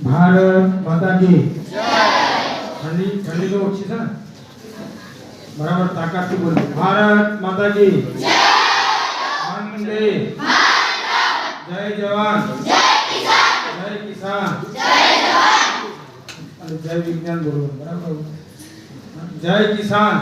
ભારત માતા કી ઠંડી ઠંડી તો ઓછી છે ને બરાબર તાકાતથી બોલો ભારત માતા કી વંદે જય જવાન જય કિસાન અને જય વિજ્ઞાન બોલવું બરાબર જય કિસાન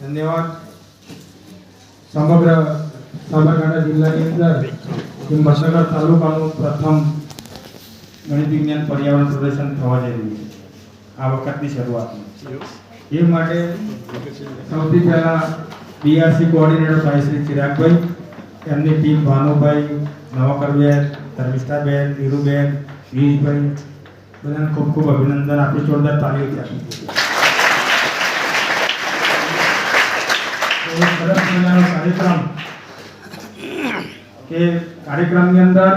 ધન્યવાદ સમગ્ર સાબરકાંઠા જિલ્લાની અંદર હિંમતનગર તાલુકાનું પ્રથમ ગણિત વિજ્ઞાન પર્યાવરણ પ્રદર્શન થવા જઈ રહ્યું છે. આ વખતની શરૂઆતમાં એ માટે સૌથી પહેલા બીઆરસી કોઓર્ડિનેટર ભાઈ શ્રી ચિરાગભાઈ, એમની ટીમ ભાનુભાઈ, નવાકરબેન, ધર્મિષ્ઠાબેન નીરુબેન વીરભાઈ બધાને ખૂબ ખૂબ અભિનંદન. આપી જોરદાર તાલીઓથી આપી કાર્યક્રમ કે કાર્યક્રમની અંદર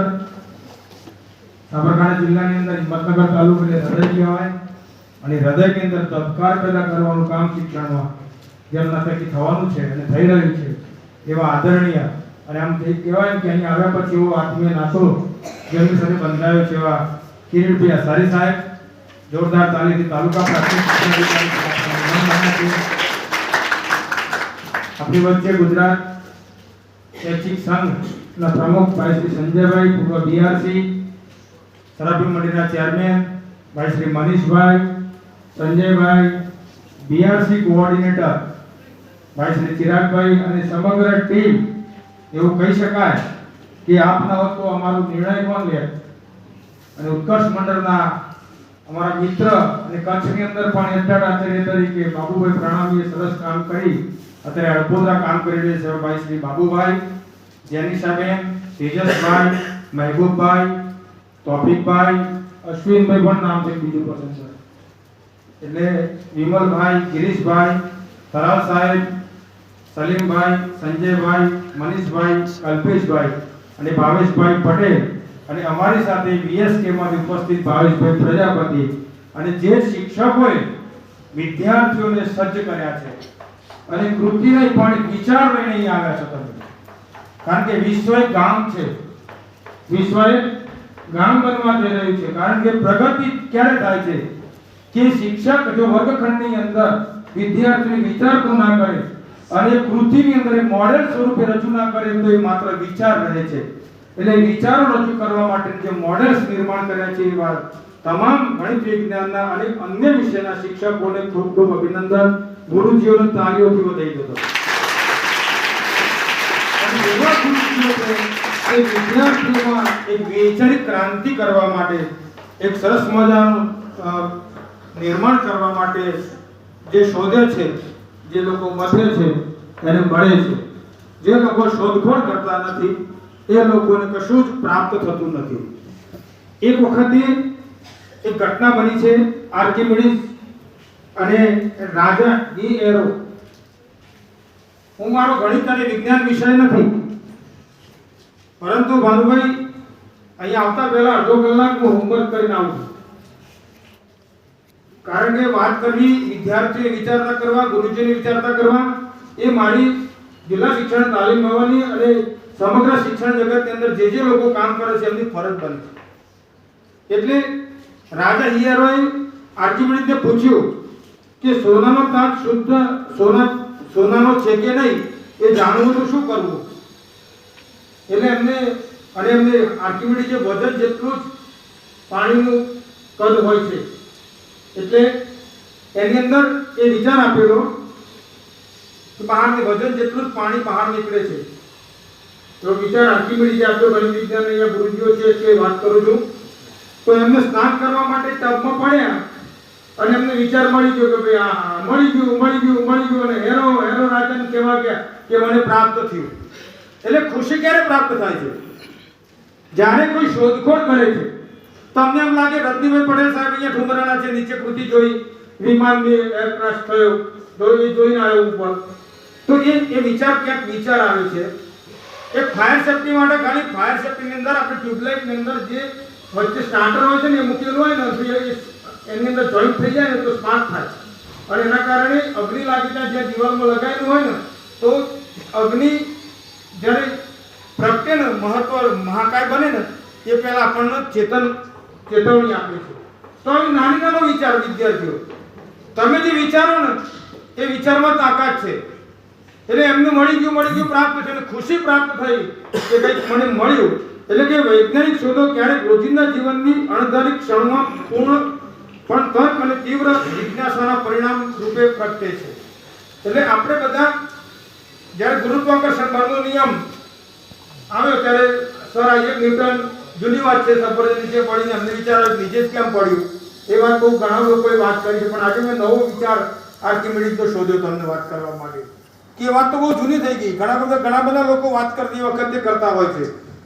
સાબરકાંઠા જિલ્લાની અંદર હિંમતનગર તાલુકો એટલે હૃદય કહેવાય, અને હૃદયની અંદર તત્કાર પેદા કરવાનું કામ શિક્ષણમાં જેમના પૈકી થવાનું છે અને થઈ રહ્યું છે એવા આદરણીય અને આમ કહેવાય કે અહીં આવ્યા પછી એવો આત્મીય નાતો જેમની સાથે બંધાયો છે એવા કિરીટભાઈ અસારી સાહેબ, જોરદાર તાલીથી તાલુકા પ્રાથમિક આપણી વચ્ચે ગુજરાત શૈક્ષિક સંઘના પ્રમુખ ભાઈ શ્રી સંજયભાઈ, પૂર્વ બીઆરસી સરાપી મંડળના ચેરમેન ભાઈ શ્રી મનીષભાઈ, સંજયભાઈ બીઆરસી કોઓર્ડિનેટર ભાઈ શ્રી ચિરાગભાઈ અને સમગ્ર ટીમ, એવું કહી શકાય કે આપના હોત અમારો નિર્ણય પણ લે? અને ઉત્કર્ષ મંડળના અમારા મિત્ર અને કચ્છની અંદર પણ એન્ટાડ આચાર્ય તરીકે બાબુભાઈ પ્રણામીએ સરસ કામ કરી. અત્યારે અડપોદરા કામ કરી રહ્યા છે ભાઈ શ્રી બાબુભાઈ. જેની સામે તેજસભાઈ, મહેબૂબભાઈ તોફિકભાઈ અશ્વિનભાઈ પણ નામ છે બીજું પસંદ છે એટલે વિમલભાઈ, ગિરીશભાઈ તરાલ સાહેબ, સલીમભાઈ, સંજયભાઈ, મનીષભાઈ, કલ્પેશભાઈ અને ભાવેશભાઈ પટેલ અને અમારી સાથે વીએસકેમાંથી ઉપસ્થિત ભાવેશભાઈ પ્રજાપતિ અને જે શિક્ષકોએ વિદ્યાર્થીઓને સજ્જ કર્યા છે. અને કૃતિ નહીં પણ વિચાર લઈને અહીં આવ્યા છો તમે. કારણ કે વિશ્વ એક ગામ છે. વિશ્વ એક ગામ બનવા જઈ રહ્યું છે. કારણ કે પ્રગતિ ક્યારે થાય છે? કે શિક્ષક જો વર્ગખંડની અંદર વિદ્યાર્થીને વિચારતું ના કરે અને કૃતિની અંદર એ મોડેલ સ્વરૂપે રજૂ ના કરે, તો એ માત્ર વિચાર રહે છે. એટલે વિચારો રજૂ કરવા માટે જે મોડેલ્સ નિર્માણ કર્યા છે એવા તમામ ગણિત વિજ્ઞાનના અને અન્ય વિષયના શિક્ષકોને ખૂબ ખૂબ અભિનંદન. ગુરુજીઓને તાળીઓથી વધાઈ દો એવા ગુરુજીઓ એ વિદ્યાર્થીઓમાં એક વૈચારિક ક્રાંતિ કરવા માટે, એક સરસ મજાનું નિર્માણ કરવા માટે જે શોધે છે, જે લોકો મથે છે, એને મળે છે. જે લોકો શોધખોળ કરતા નથી, એ લોકોને કશું જ પ્રાપ્ત થતું નથી. એક વખતે એક ઘટના બની છે આર્કિમિડીસ અને રાજા ડી એરો. હું મારો ગણિત અને વિજ્ઞાન વિષય નથી. પરંતુ ભાનુભાઈ અહીંયા આવતા પહેલા અડધો કલાક હું હોમવર્ક કરીને આવું કારણ કે વાત કરવી વિદ્યાર્થીઓને વિચારતા કરવા, ગુરુજીને વિચારતા કરવા, એ મારી જિલ્લા શિક્ષણ, તાલીમ ભવનની અને સમગ્ર શિક્ષણ જગતની અંદર જે જે લોકો કામ કરે છે, એમની ફરજ બને છે. એટલે રાજા હિયરોએ આર્જીમણીને પૂછ્યું કે સોનાનો તાજ શુદ્ધ, સોના, સોનાનો છે કે નહીં, એ જાણવું તો શું કરવું? એટલે એમને, અને એમને આર્કિમિડીસે વજન જેટલું જ પાણીનું કદ હોય છે, એટલે એની અંદર એ વિચાર આપેલો કે બહારથી વજન જેટલું જ પાણી બહાર નીકળે છે. તો વિચાર આર્કિમિડીસે આપ્યો ગણિત વિજ્ઞાન અહીંયા ગુરુજીઓ છે એટલે વાત કરું છું. તો એમને સ્નાન કરવા માટે ટબમાં પડ્યા અને એમને વિચાર મળી ગયો કે ભાઈ આ મળી ગયું મળી ગયું મળી ગયું અને હેરો હેરો રાજાને કહેવા ગયા કે મને પ્રાપ્ત થયું. એટલે ખુશી ક્યારે પ્રાપ્ત થાય છે? જ્યારે કોઈ શોધખોળ કરે છે, તમને એમ લાગે રત્નીભાઈ પટેલ સાહેબ અહીંયા ઠુમરાના છે, નીચે કૃતિ જોઈ વિમાનની એરક્રાફ્ટ થયો જોઈ જોઈને આવ્યો ઉપર તો એ એ વિચાર ક્યાંક વિચાર આવે છે? એ ફાયર સેફટી માટે ખાલી ફાયર સેફટીની અંદર આપણે ટ્યુબલાઇટની અંદર જે વચ્ચે સ્ટાર્ટર હોય છે ને, એ મૂકેલું હોય ને એની અંદર જોઈન્ટ થઈ જાય ને, તો સ્પાર્ક થાય. અને એના કારણે અગ્નિ લાગીતા જે દિવાલમાં લગાવેલું હોય ને, તો અગ્નિ જ્યારે પ્રગટે ને મહત્વ મહાકાય બને ને, એ પહેલાં આપણને ચેતન ચેતવણી આપે છે. તો હવે નાની નાનો વિચાર, વિદ્યાર્થીઓ. તમે જે વિચારો ને, એ વિચારમાં તાકાત છે. એટલે એમને મળી ગયું મળી ગયું, પ્રાપ્ત છે અને ખુશી પ્રાપ્ત થઈ કે કંઈક મને મળ્યું. એટલે કે વૈજ્ઞાનિક શોધો ક્યારેક રોજિંદા જીવનની અણધારી ક્ષણમાં પૂર્ણ પણ તર્ક અને તીવ્ર જિજ્ઞાસાના પરિણામ રૂપે પ્રગટે છે. એટલે આપણે બધા જ્યારે ગુરુત્વાકર્ષણ બળનો નિયમ આવ્યો ત્યારે સર આઈએક ન્યૂટન જૂની વાત છે સફરજન નીચે પડીને અમને વિચાર આવ્યો નીચે જ કેમ પડ્યું? એ વાત બહુ ઘણા લોકોએ વાત કરી છે, પણ આજે મેં નવો વિચાર આર્કિમિડીઝનો શોધ્યો તમને વાત કરવા માટે. કે એ વાત તો બહુ જૂની થઈ ગઈ. ઘણા બધા ઘણા બધા લોકો વાત કરતી વખતે કરતા હોય છે.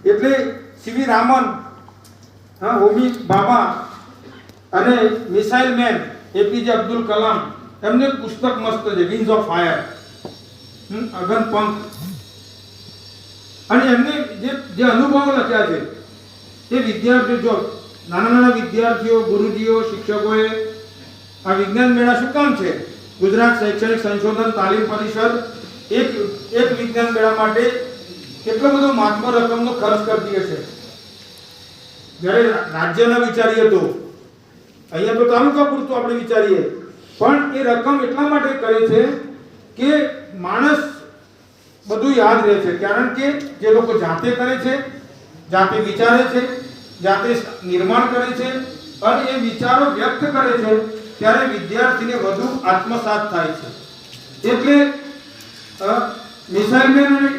એટલે સીવી રામન, હા, હોમી બાબા અને missile man, APJ Abdul Kalam, એમને પુસ્તક મસ્ત છે wings of fire Agan Pankh. અને એમને જે જે અનુભવો લખ્યા છે, એ વિદ્યાર્થીઓ, જો નાના નાના વિદ્યાર્થીઓ, ગુરુજીઓ, શિક્ષકોએ આ વિજ્ઞાન મેળા શું કામ છે? ગુજરાત શૈક્ષણિક સંશોધન તાલીમ પરિષદ એક એક વિજ્ઞાન મેળા માટે કેટલો બધો મહાત્મા રકમનો ખર્ચ કરતી હશે જ્યારે રાજ્યના વિચારીએ તો, અહીંયા તો તાલુકા પૂરતું આપણે વિચારીએ. પણ એ રકમ એટલા માટે કરે છે કે માણસ બધું યાદ રહે છે. કારણ કે જે લોકો જાતે કરે છે, જાતે વિચારે છે, જાતે નિર્માણ કરે છે અને એ વિચારો વ્યક્ત કરે છે, ત્યારે વિદ્યાર્થીને વધુ આત્મસાત થાય છે. એટલે મિસાઇલમેન અને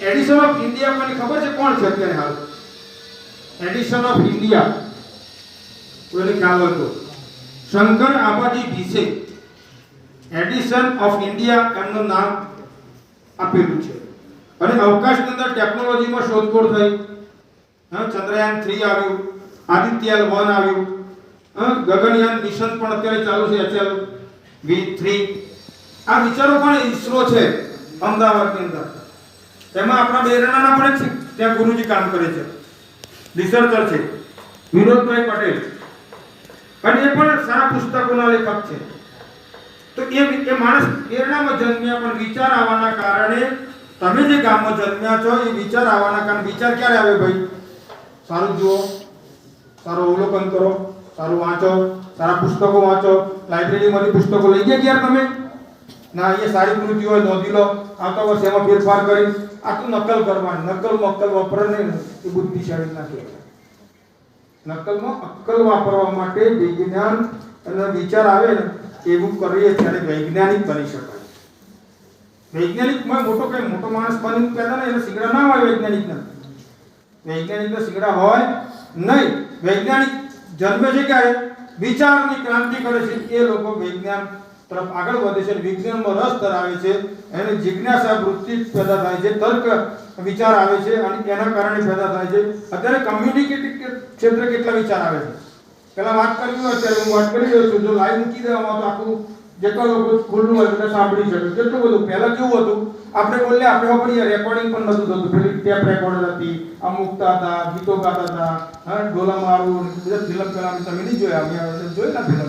એડિશન ઓફ ઇન્ડિયા મને ખબર છે કોણ છે અત્યારે હાલ? Edison of India. કોઈને ખ્યાલ હતો Shankar Abaji Bhise. Edison of India એમનું નામ આપેલું છે. અને અવકાશની અંદર ટેકનોલોજીમાં શોધખોળ થઈ. ચંદ્રયાન થ્રી આવ્યું, આદિત્યલ વન આવ્યું ગગનયાન મિશન પણ અત્યારે ચાલુ છે, એચએલ વી થ્રી. આ વિચારો પણ ઈસરો છે, અમદાવાદની અંદર. તેમાં આપણા બેરણાના પણ છે, ત્યાં ગુરુજી કામ કરે છે. રિસર્ચર છે, વિનોદભાઈ પટેલ. અને એ પણ સારા પુસ્તકોના લેખક છે. તો એ એ માણસ કેરળામાં જન્મ્યા પણ વિચાર આવવાના કારણે તમે જે ગામમાં જન્મ્યા છો, એ વિચાર આવવાના કારણે વિચાર ક્યારે આવે ભાઈ? સારું જુઓ. સારું અવલોકન કરો. સારું વાંચો. સારા પુસ્તકો વાંચો. લાઇબ્રેરીમાંથી પુસ્તકો લઈ ગયા ક્યારે તમે? ના એ સારી કૃતિ હોય, નોંધી લો. આવતા વર્ષે એમાં ફેરફાર કરી. આ તો નકલ કરવાની. નકલ મક્કલ વાપરે નહીં. એ બુદ્ધિશાળી ના કહેવાય. નકલમાં અક્કલ વાપરવા માટે વિજ્ઞાન અને વિચાર આવે ને એવું કરીએ ત્યારે વૈજ્ઞાનિક બની શકાય. વૈજ્ઞાનિકમાં મોટો કઈ મોટો માણસ બની કહેતા ને એને સિગડા ના હોય વૈજ્ઞાનિકના. વૈજ્ઞાનિકના સિગડા હોય નહીં. વૈજ્ઞાનિક જન્મે છે ક્યારે? વિચારની ક્રાંતિ કરે છે. એ લોકો વિજ્ઞાન તરફ આગળ વધે છે વિજ્ઞાનમાં રસ ધરાવે છે એને જિજ્ઞાસા વૃત્તિ પેદા થાય છે, તર્ક વિચાર આવે છે અને એના કારણે પેદા થાય છે. અત્યારે કમ્યુનિકેટિવ ક્ષેત્રે કેટલા વિચાર આવે છે? પેલા વાત કરી દો અત્યારે, હું વાત કરી રહ્યો છું. જો લાઈવ મૂકી દેવામાં તો આખું જેટલા લોકો ખુલ્લું હોય બધા સાંભળી શકે. કેટલું બધું. પહેલા કેવું હતું? આપણે બોલીએ આપણે સાંભળીએ રેકોર્ડિંગ પણ નતું થતું. પેલી ટેપ રેકોર્ડ હતી આ મૂકતા હતા ગીતો ગાતા હતા. હા ડોલા મારું બધા ફિલ્મ પેલા તમે નહીં જોયા? અમે જોયેલા ફિલ્મ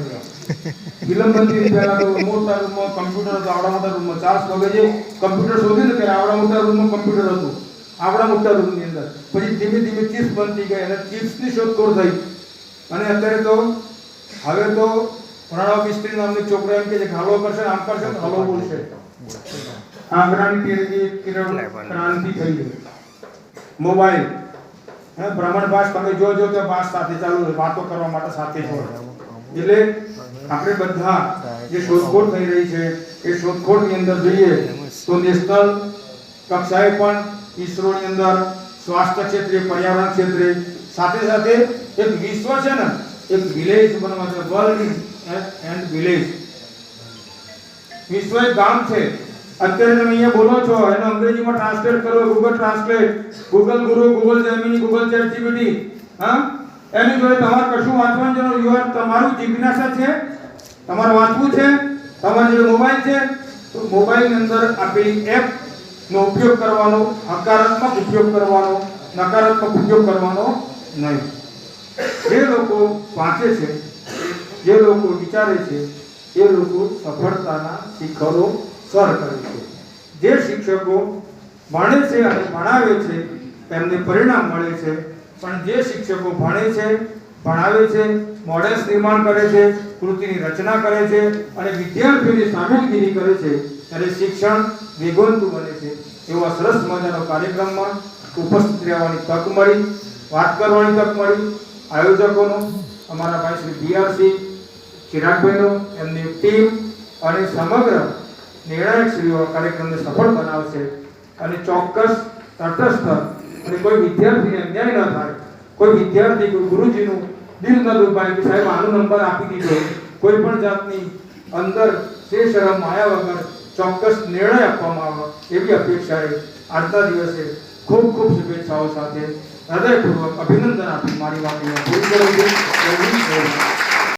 ફિલ્મ બનતી પહેલા તો મોટા રૂમમાં કમ્પ્યુટર હતો, આવડા મોટા રૂમમાં. ચાર્લ્સ બગેજે કમ્પ્યુટર શોધ્યું ને ત્યારે આવડા મોટા રૂમમાં કમ્પ્યુટર હતું. આવડા મોટા રૂમની અંદર. પછી ધીમે ધીમે ચિપ્સ બનતી ગઈ અને ચિપ્સની શોધખોળ થઈ. અને અત્યારે તો હવે તો પ્રણવ મિસ્ત્રી નામની છોકરા એમ કે છે હલો કરશે આમ કરશે તો હલો બોલશે. આંગણાની કિરણ ક્રાંતિ થઈ ગઈ. મોબાઈલ. હે ભ્રમણ ભાષ તમે જોજો તો ભાષ સાથે ચાલુ વાતો કરવા માટે સાથે એટલે આપણે બધા જે શોધખોળ થઈ રહી છે એ શોધખોળની અંદર જોઈએ તો નેશનલ કક્ષાએ પણ ઈસરોની અંદર સ્વાસ્થ્ય ક્ષેત્રે પર્યાવરણ ક્ષેત્રે સાથે સાથે એક વિશ્વ છે ને, એક વિલેજ બનવા છે વર્લ્ડ એન્ડ વિલેજ વિશ્વ એક ગામ છે. અત્યારે તમે અહીંયા બોલો છો, એનો અંગ્રેજીમાં ટ્રાન્સલેટ કરો Google translate Google guru Google Gemini Google chat GPT હા? એની જોડે તમારે કશું વાંચવાનું જરૂર યુ આર તમારું જિજ્ઞાસા છે. તમારે વાંચવું છે. તમારી જોડે મોબાઈલ છે. તો મોબાઈલની અંદર આપેલી એપ નો ઉપયોગ કરવાનો, હકારાત્મક ઉપયોગ કરવાનો, નકારાત્મક ઉપયોગ કરવાનો નહીં. જે લોકો વાંચે છે, જે લોકો વિચારે છે, એ લોકો સફળતાના શિખરો સર કરે છે. જે શિક્ષકો ભણે છે અને ભણાવે છે, તેમને પરિણામ મળે છે. પણ જે શિક્ષકો ભણે છે, ભણાવે છે મોડેલ્સ નિર્માણ કરે છે, કૃતિની રચના કરે છે અને વિદ્યાર્થીઓની સામેલગીરી કરે છે, ત્યારે શિક્ષણ વેગવંતું બને છે. એવા સરસ મજાનો કાર્યક્રમમાં ઉપસ્થિત રહેવાની તક મળી, વાત કરવાની તક મળી આયોજકોનો, અમારા ભાઈ શ્રી બીઆરસી ચિરાગભાઈનું, એમની ટીમ અને સમગ્ર નિર્ણાયક શ્રીઓ કાર્યક્રમને સફળ બનાવશે અને ચોક્કસ તટસ્થ અને કોઈ વિદ્યાર્થીને અન્યાય ન થાય, કોઈ વિદ્યાર્થી, કોઈ ગુરુજીનું દિલ ન દુભાય કે સાહેબ આનો નંબર આપી દીધો. કોઈ પણ જાતની અંદર શે શરમ, માયા વગર ચોક્કસ નિર્ણય આપવામાં આવે એવી અપેક્ષાએ આજના દિવસે ખૂબ ખૂબ શુભેચ્છાઓ સાથે હૃદયપૂર્વક અભિનંદન આપી મારી વાત અહીંયા પૂરી કરું છું